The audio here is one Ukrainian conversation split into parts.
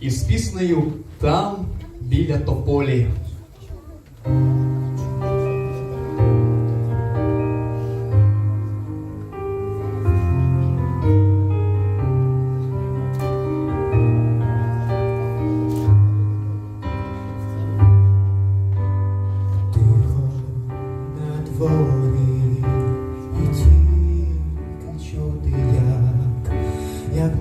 із піснею Там біля тополі. Як,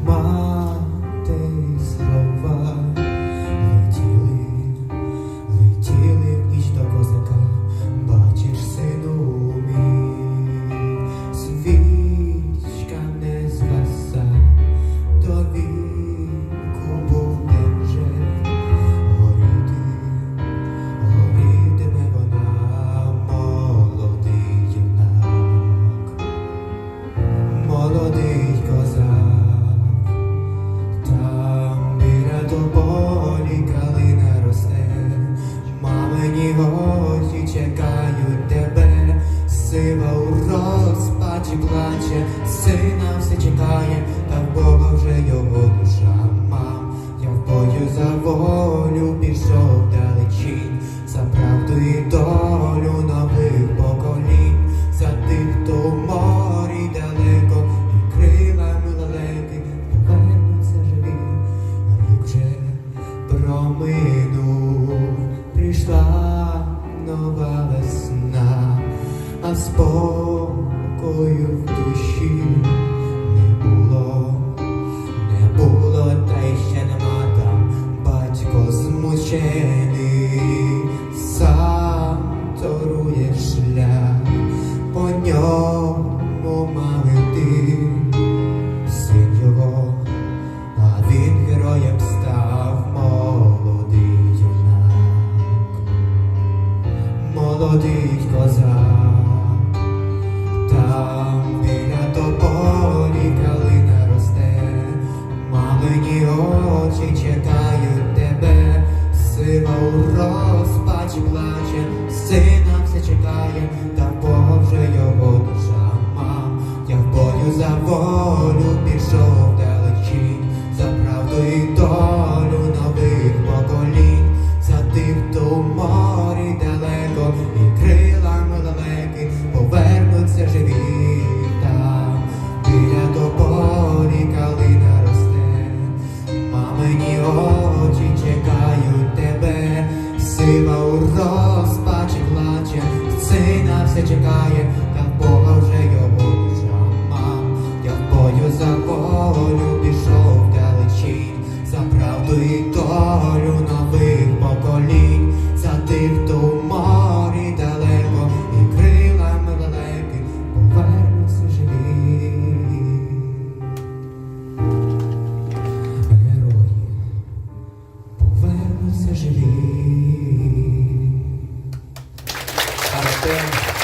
мамині чекають тебе, сива у розпачі плаче, сина все чекає, та в Бога вже його душа. Мам. Я в бою за волю пішов далечінь, за правду і долю нових поколінь, за тих, хто в морі далеко, і крилами лелеки. Повернуться живі, рік вже прийшла нова весна, а спокою в душі не було. Не було, та й ще нема там батько змучений, сам торує шлях, по ньому молодий козак. Там біля тополі калина росте, мамині очі чекають тебе, сива у розпачі плаче, сина все чекає, та вже його душа. Мам. Я в бою за сила у розпачі плаче, сина все чекає, та в Бога вже його душа мам. Я в бою за волю пішов далечінь, за правду і долю нових поколінь, Thank you.